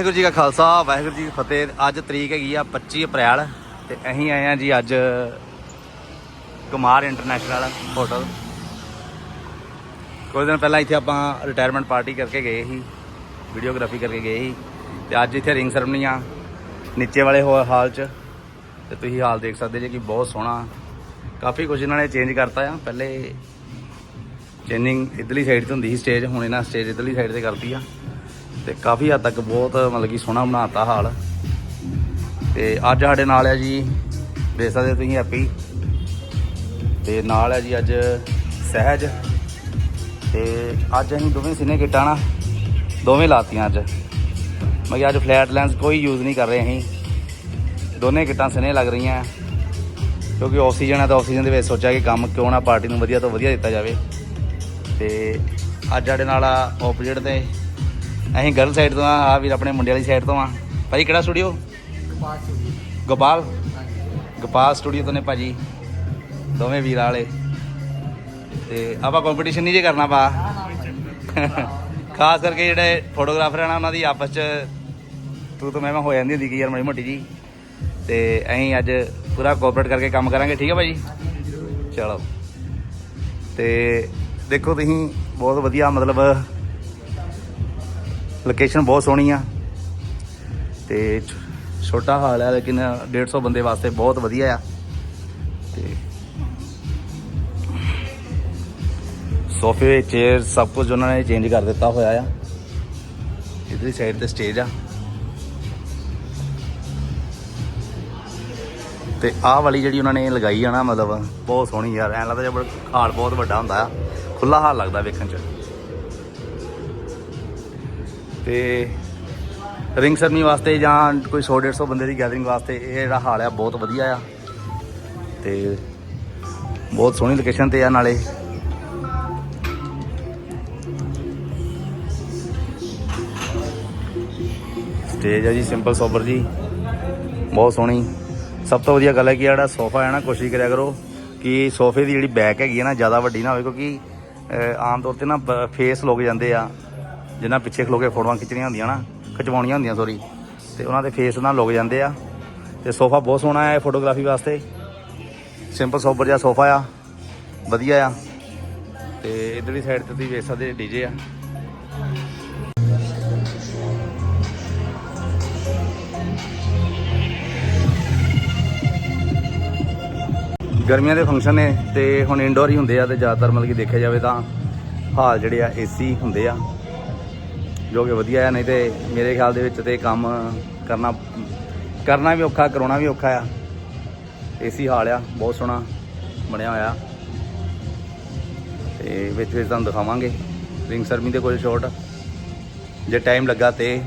ਵਾਹਿਗੁਰੂ ਜੀ ਕਾ ਖਾਲਸਾ, ਵਾਹਿਗੁਰੂ ਜੀ ਕੀ ਫਤਿਹ। ਅੱਜ ਤਰੀਕ ਹੈਗੀ ਆ 25 ਅਪ੍ਰੈਲ ਤੇ ਅਸੀਂ ਆਏ ਆ ਜੀ ਅੱਜ ਕੁਮਾਰ ਇੰਟਰਨੈਸ਼ਨਲ ਹੋਟਲ। ਕੁਝ ਦਿਨ ਪਹਿਲਾਂ ਇੱਥੇ ਆਪਾਂ ਰਿਟਾਇਰਮੈਂਟ ਪਾਰਟੀ ਕਰਕੇ ਗਏ ਸੀ ਵੀਡੀਓਗ੍ਰਾਫੀ ਕਰਕੇ ਗਏ ਸੀ ਤੇ ਅੱਜ ਇੱਥੇ ਰਿੰਗ ਸਰਮਨੀ ਆ, ਨੀਚੇ ਵਾਲੇ ਹੋ- ਹਾਲ 'ਚ। ਤੇ ਤੁਸੀਂ ਹਾਲ ਦੇਖ ਸਕਦੇ ਜੇ ਕਿ ਬਹੁਤ ਸੋਹਣਾ, ਕਾਫੀ ਕੁਝ ਇਹਨਾਂ ਨੇ ਚੇਂਜ ਕਰਤਾ ਆ। ਪਹਿਲੇ ਚੇਂਜਿੰਗ ਇਧਰਲੀ ਸਾਈਡ ਤੇ ਹੁੰਦੀ ਸੀ ਸਟੇਜ ਹੁਣ ਇਹਨਾਂ ਸਟੇਜ ਇਧਰਲੀ ਸਾਈਡ ਤੇ ਕਰਤੀ ਆ। ਤੇ ਕਾਫੀ ਹੱਦ ਤੱਕ ਬਹੁਤ ਮਤਲਬ ਕਿ ਸੋਹਣਾ ਬਣਾਤਾ ਹਾਲ। ਤੇ ਅੱਜ ਸਾਡੇ ਨਾਲ ਹੈ ਜੀ, ਦੇਖ ਸਕਦੇ ਹੋ ਤੁਸੀਂ ਹੈਪੀ। ਤੇ ਨਾਲ ਹੈ ਜੀ ਅੱਜ ਸਹਿਜ। ਤੇ ਅੱਜ ਅਸੀਂ ਦੋਵੇਂ ਸਿਨੇ ਕਿੱਟਾਂ ਨਾ, ਦੋਵੇਂ ਲਾਤੀਆਂ ਅੱਜ। ਮੈਂ ਕਿਹਾ ਅੱਜ ਫਲੈਟ ਲੈਂਸ ਕੋਈ ਯੂਜ਼ ਨਹੀਂ ਕਰ ਰਹੇ ਅਸੀਂ। ਦੋਨੇ ਕਿੱਟਾਂ ਸਿਨੇ ਲੱਗ ਰਹੀਆਂ। ਕਿਉਂਕਿ ਆਕਸੀਜਨ ਹੈ ਤਾਂ ਆਕਸੀਜਨ ਦੇ ਵਿੱਚ ਸੋਚਿਆ ਕਿ ਕੰਮ ਕਿਉਂ ਨਾ ਪਾਰਟੀ ਨੂੰ ਵਧੀਆ ਤੋਂ ਵਧੀਆ ਦਿੱਤਾ ਜਾਵੇ। ਤੇ ਅੱਜ ਸਾਡੇ ਨਾਲ ਆ ਆਪੋਜੀਟ ਤੇ ਅਸੀਂ ਗਰਲ ਸਾਈਡ ਤੋਂ ਆ ਆ ਵੀਰ ਆਪਣੇ ਮੁੰਡੇ ਵਾਲੀ ਸਾਈਡ ਤੋਂ ਆ। ਭਾਜੀ ਕਿਹੜਾ ਸਟੂਡੀਓ ਗੋਪਾਲ ਗੋਪਾਲ? ਸਟੂਡੀਓ ਤੋਂ ਨੇ ਭਾਜੀ ਦੋਵੇਂ ਵੀਰ ਵਾਲੇ। ਤੇ ਆਪਾਂ ਕੰਪੀਟੀਸ਼ਨ ਨਹੀਂ ਜੇ ਕਰਨਾ ਪਾ। ਖਾਸ ਕਰਕੇ ਜਿਹੜੇ ਫੋਟੋਗ੍ਰਾਫਰ ਆ ਨਾ ਉਹਨਾਂ ਦੀ ਆਪਸ ਚ ਤੂੰ ਤੋਂ ਮੈਂ ਹੋ ਜਾਂਦੀ ਹੁੰਦੀ ਕਿ ਯਾਰ ਮਾੜੀ ਮੋਟੀ ਜੀ। ਤੇ ਅਸੀਂ ਅੱਜ ਪੂਰਾ ਕੋਆਪਰੇਟ ਕਰਕੇ ਕੰਮ ਕਰਾਂਗੇ ਠੀਕ ਹੈ ਭਾਜੀ? ਚਲੋ। ਤੇ ਦੇਖੋ ਤੁਸੀਂ ਬਹੁਤ ਵਧੀਆ ਮਤਲਬ ਲੋਕੇਸ਼ਨ ਬਹੁਤ ਸੋਹਣੀ ਆ। ਤੇ ਛੋਟਾ ਹਾਲ ਹੈ ਲੇਕਿਨ 150 ਬੰਦੇ ਵਾਸਤੇ ਬਹੁਤ ਵਧੀਆ ਆ। ਤੇ ਸੋਫੇ, ਚੇਅਰ ਸਭ ਕੁਝ ਉਹਨਾਂ ਨੇ ਚੇਂਜ ਕਰ ਦਿੱਤਾ ਹੋਇਆ ਆ। ਇਧਰਲੀ ਸਾਈਡ ਤੇ ਸਟੇਜ ਆ। ਤੇ ਆਹ ਵਾਲੀ ਜਿਹੜੀ ਉਹਨਾਂ ਨੇ ਲਗਾਈ ਆ ਨਾ, ਮਤਲਬ ਬਹੁਤ ਸੋਹਣੀ ਯਾਰ ਐਂ ਲੱਗਦਾ ਜਿਵੇਂ ਹਾਲ ਬਹੁਤ ਵੱਡਾ ਹੁੰਦਾ ਆ। ਖੁੱਲਾ ਹਾਲ ਲੱਗਦਾ ਵੇਖਣ ਚ। ਤੇ ਰਿੰਗ ਸਰਮੀ ਵਾਸਤੇ ਜਾਂ ਕੋਈ 100 150 ਬੰਦੇ ਦੀ ਗੈਦਰਿੰਗ ਵਾਸਤੇ ਇਹ ਜਿਹੜਾ ਹਾਲ ਆ, ਬਹੁਤ ਵਧੀਆ ਆ। ਤੇ ਬਹੁਤ ਸੋਹਣੀ ਲੋਕੇਸ਼ਨ ਤੇ ਆ ਨਾਲੇ। ਸਟੇਜ ਆ ਜੀ ਸਿੰਪਲ ਸੋਬਰ ਜੀ। ਬਹੁਤ ਸੋਹਣੀ। ਸਭ ਤੋਂ ਵਧੀਆ ਗੱਲ ਹੈ ਕਿ ਜਿਹੜਾ ਸੋਫਾ ਹੈ ਨਾ, ਕੋਸ਼ਿਸ਼ ਕਰਿਆ ਕਰੋ ਕਿ ਸੋਫੇ ਦੀ ਜਿਹੜੀ ਬੈਕ ਹੈਗੀ ਹੈ ਨਾ, ਜ਼ਿਆਦਾ ਵੱਡੀ ਨਾ ਹੋਵੇ, ਕਿਉਂਕਿ ਆਮ ਤੌਰ ਤੇ ਨਾ ਫੇਸ ਲੋਕ ਜਾਂਦੇ ਆ। ਜਿਨ੍ਹਾਂ ਪਿੱਛੇ ਖਲੋ ਕੇ ਫੋਟੋਆਂ ਖਿੱਚਣੀਆਂ ਹੁੰਦੀਆਂ ਨਾ, ਖਿਚਵਾਉਣੀਆਂ ਹੁੰਦੀਆਂ ਸੋਰੀ ਤੇ ਉਹਨਾਂ ਦੇ ਫੇਸ ਨਾਲ ਲੁਕ ਜਾਂਦੇ ਆ। ਤੇ ਸੋਫਾ ਬਹੁਤ ਸੋਹਣਾ ਹੈ ਫੋਟੋਗ੍ਰਾਫੀ ਵਾਸਤੇ। ਸਿੰਪਲ ਸੋਬਰ ਜਿਹਾ ਸੋਫਾ ਆ। ਵਧੀਆ ਆ। ਤੇ ਇਧਰਲੀ ਸਾਈਡ ਤੇ ਤੁਸੀਂ ਵੇਖ ਸਕਦੇ ਡੀਜੇ ਆ। ਗਰਮੀਆਂ ਦੇ ਫੰਕਸ਼ਨ ਨੇ ਤੇ ਹੁਣ ਇਨਡੋਰ ਹੀ ਹੁੰਦੇ ਆ ਤੇ ਜ਼ਿਆਦਾਤਰ ਮਤਲਬ ਕਿ ਦੇਖਿਆ ਜਾਵੇ ਤਾਂ ਹਾਲ ਜਿਹੜੇ ਆ ਏਸੀ ਹੁੰਦੇ ਆ। ਜੋ ਕਿ ਵਧੀਆ ਆ, ਨਹੀਂ ਤੇ ਮੇਰੇ ਖਿਆਲ ਦੇ ਵਿੱਚ ਤੇ ਕੰਮ ਕਰਨਾ ਕਰਨਾ ਵੀ ਔਖਾ, ਕਰਾਉਣਾ ਵੀ ਔਖਾ ਆ। ਏਸੀ ਹਾਲ ਆ, ਬਹੁਤ ਸੋਹਣਾ ਬਣਿਆ ਹੋਇਆ। ਤੇ ਵਿੱਚ ਵਿੱਚ ਤੁਹਾਨੂੰ ਦਿਖਾਵਾਂਗੇ। ਰਿੰਗ ਸਰਮੀ ਦੇ ਕੋਲ ਸ਼ਾਟ ਜੇ ਟਾਈਮ ਲੱਗਾ ਤੇ